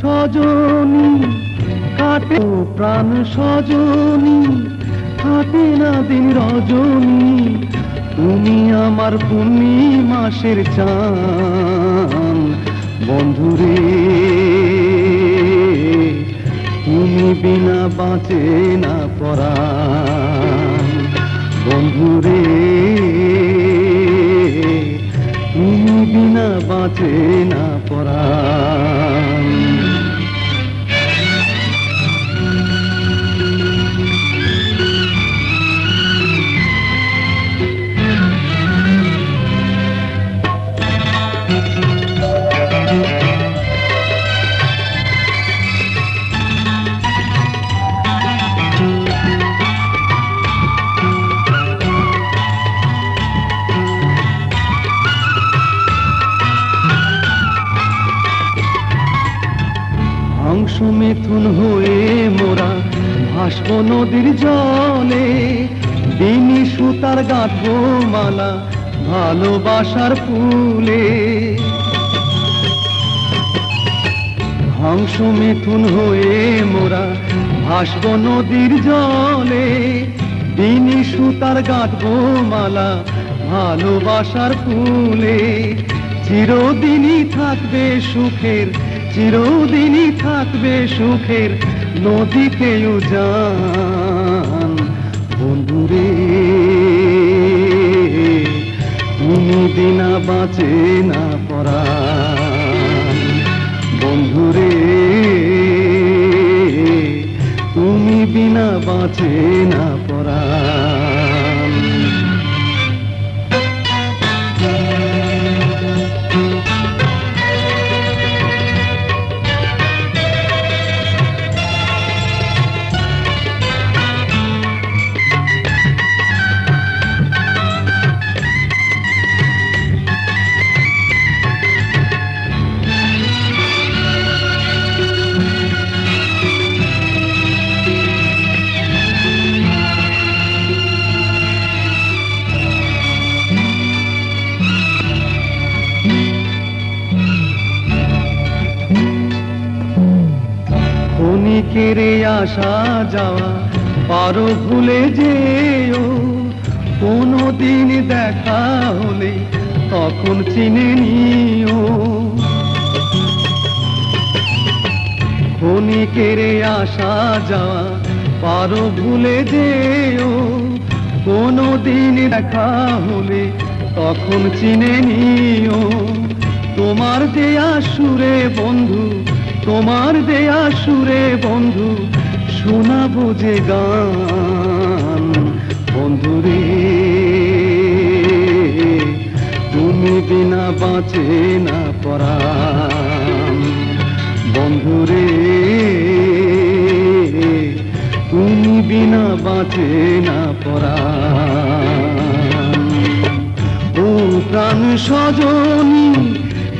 সজনী কাটে প্রাণ সজনী কাটে না দিন রজনী, তুমি আমার পূর্ণিমাসের চান বন্ধুরে তুমি বিনা বাঁচে না পরাণ বন্ধুরে তুমি বিনা বাঁচে না পরাণ। ভাসব নদীর জলে দিনী সুতার গাঁথবো মালা ভালোবাসার ফুলে। হংস মিথুন হয়ে মোরা ভাসব নদীর জলে দিনী সুতার গাঁথবো মালা ভালোবাসার ফুলে। চিরদিনই থাকবে সুখের, চিরদিনই থাকবে সুখের নদীতে যান বন্ধুরে তুমি বিনা বাঁচে না পরাণ। বন্ধুরে তুমি বিনা বাঁচে না ক্ষণিকেরে আসা যাওয়া, পারো ভুলে যেও। কোনো দিন দেখা হলে তখন চিনে নিও। ক্ষণিকেরে আসা যাওয়া, পারো ভুলে যেও। কোনো দিন দেখা হলে তখন চিনে নিও। তোমার যে সুরে বন্ধু তোমার দেয়া সুরে বন্ধু, শোনাবো যে গান। বন্ধুরে তুমি বিনা বাঁচে না পরাণ। বন্ধুরে তুমি বিনা বাঁচে না পরাণ। ও প্রাণ সজনী,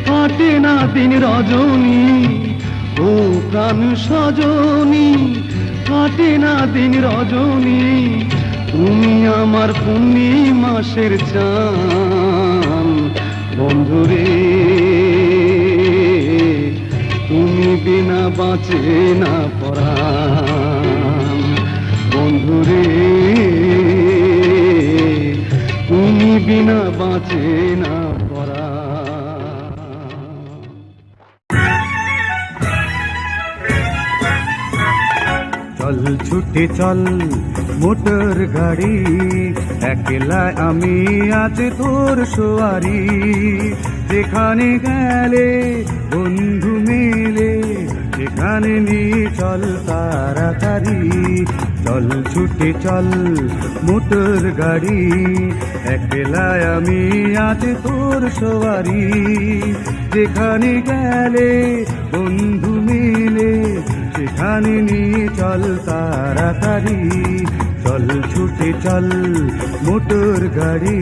কাটে না দিন রজনী। ও প্রাণ সজনী, কাটে না দিন রজনী, তুমি আমার পূর্ণিমাসের চান বন্ধুরে, তুমি বিনা বাঁচে না পরাণ। বন্ধুরে, তুমি বিনা বাঁচে না চল ছুটে চল, মোটর গাড়ি। একলা আমি আজ তোর সোয়ারি। যেখানে গেলে বন্ধু মেলে, সেখানে নিয়ে চল তাড়াতাড়ি। চল ছুটে চল, মোটর গাড়ি। একলা আমি আজ তোর সোয়ারি। যেখানে গেলে বন্ধু মেলে সেখানে নিয়ে চল তাড়াতাড়ি। চল ছুটে চল মোটর গাড়ি।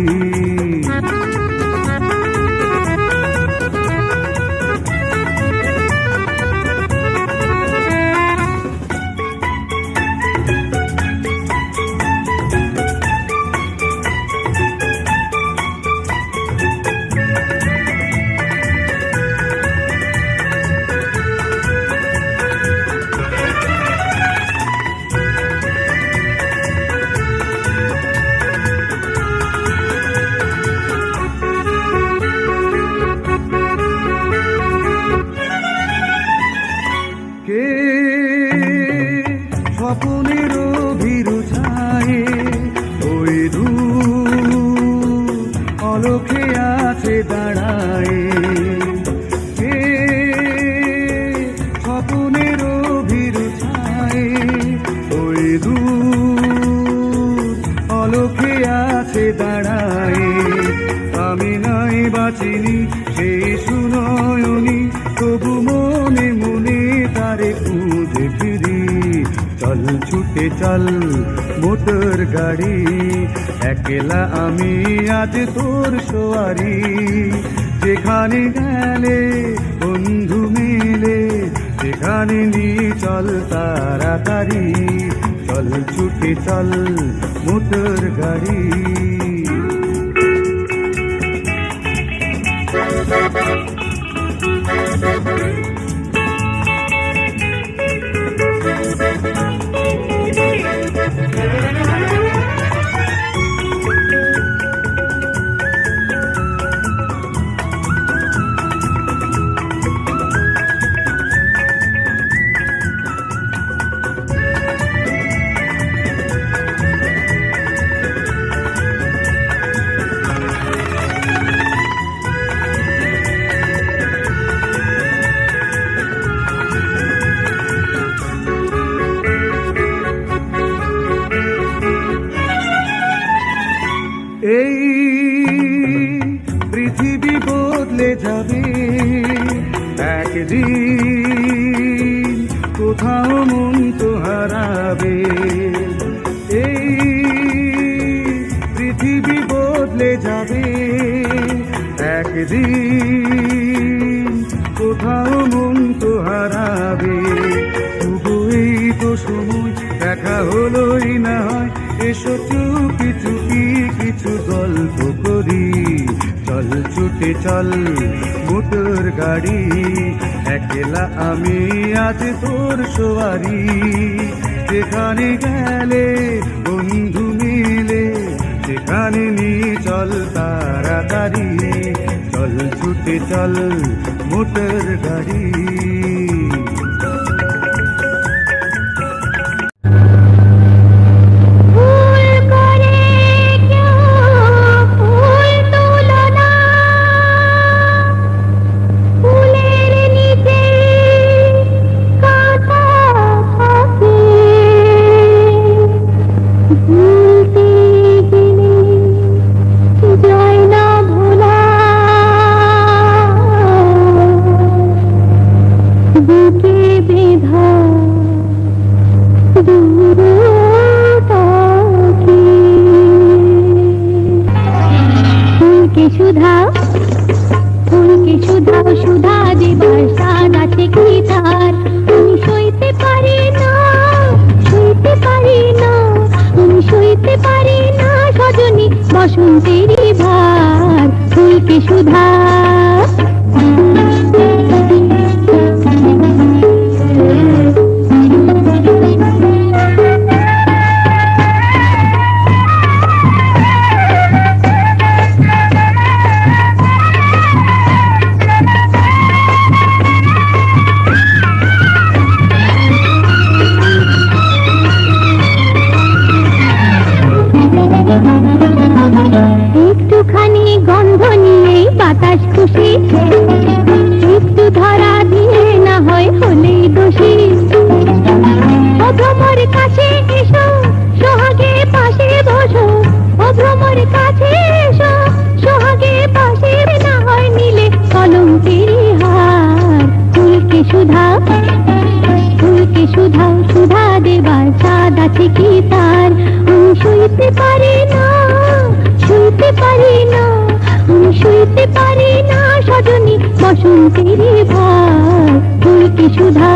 স্বপ্নের ছুটে চল মোটর গাড়ি। একলা আমি আজ তোর সোয়ারি। যেখানে গেলে বন্ধু মিলে, সেখানে নিয়ে চল তাড়াতাড়ি। চল ছুটে চল মোটর গাড়ি। কোথাও মন তো হারাবে এই পৃথিবী বদলে যাবে। একদিন কোথাও মন তো হারাবে তবু এই তো সময়, দেখা হলোই না হয়। এসো চুপি চুপি কিছু গল্প করি। চল ছুটে চল, মোটর গাড়ি। একলা আমি আজ তোর সোয়ারি যেখানে গেলে বন্ধু মিলে, সেখানে নিয়ে চল তাড়াতাড়ি। চল ছুটে চল, মোটর গাড়ি। সুধা ফুলকে আছে কি তার আমি সইতে পারি না সইতে পারি না আমি সইতে পারি না সজনী বসন্তেরই ভার, ফুলকে সুধা সুধা সুধা দেবার স্বাদ আছে কি তার? আমি শুইতে পারি না শুইতে পারে না আমি শুইতে পারি না সজনী বসন্তেরই ভার। ফুলকে সুধা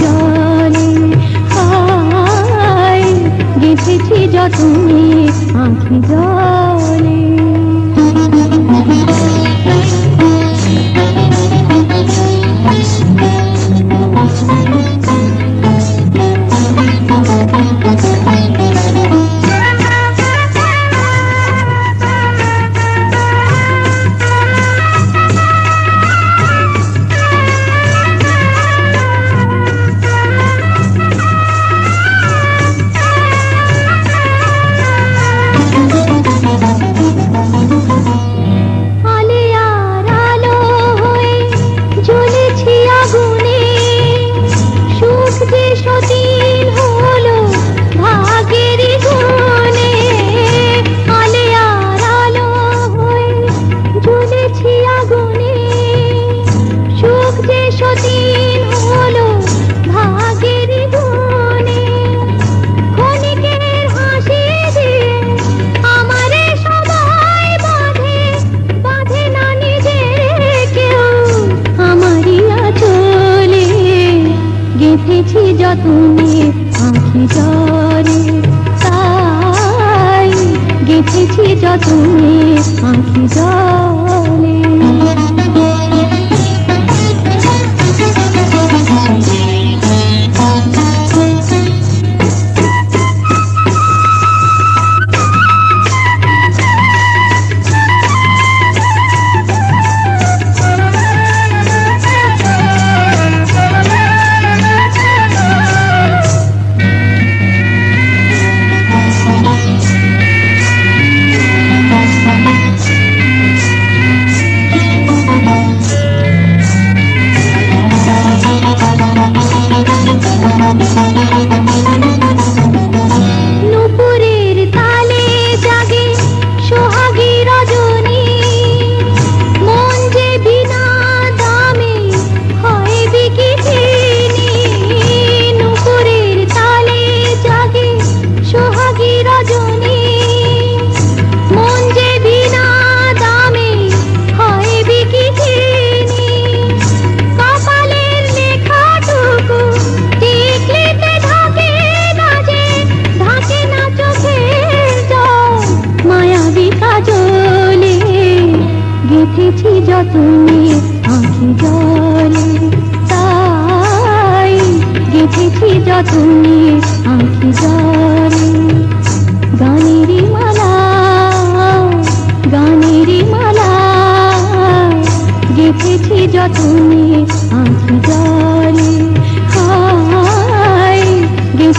জলে হায় গেঁথেছি যতনে আঁকি যা রেখেছি যতনে আঁখি জরে তাই গেঁথেছি যতনে আঁখি জলে।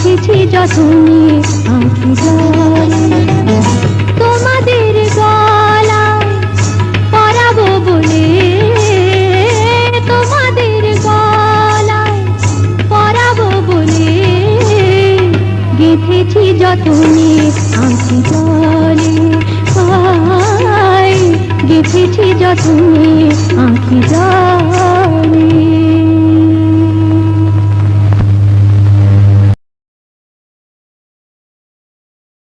রেখেছি যতনে আঁকি তোমাদের গলায় পরাবো বলে, তোমাদের গলায় পরাবো বলে, গেঁথেছি যতনে আঁকি জলে গেঁথেছি যতনে আঁকি জল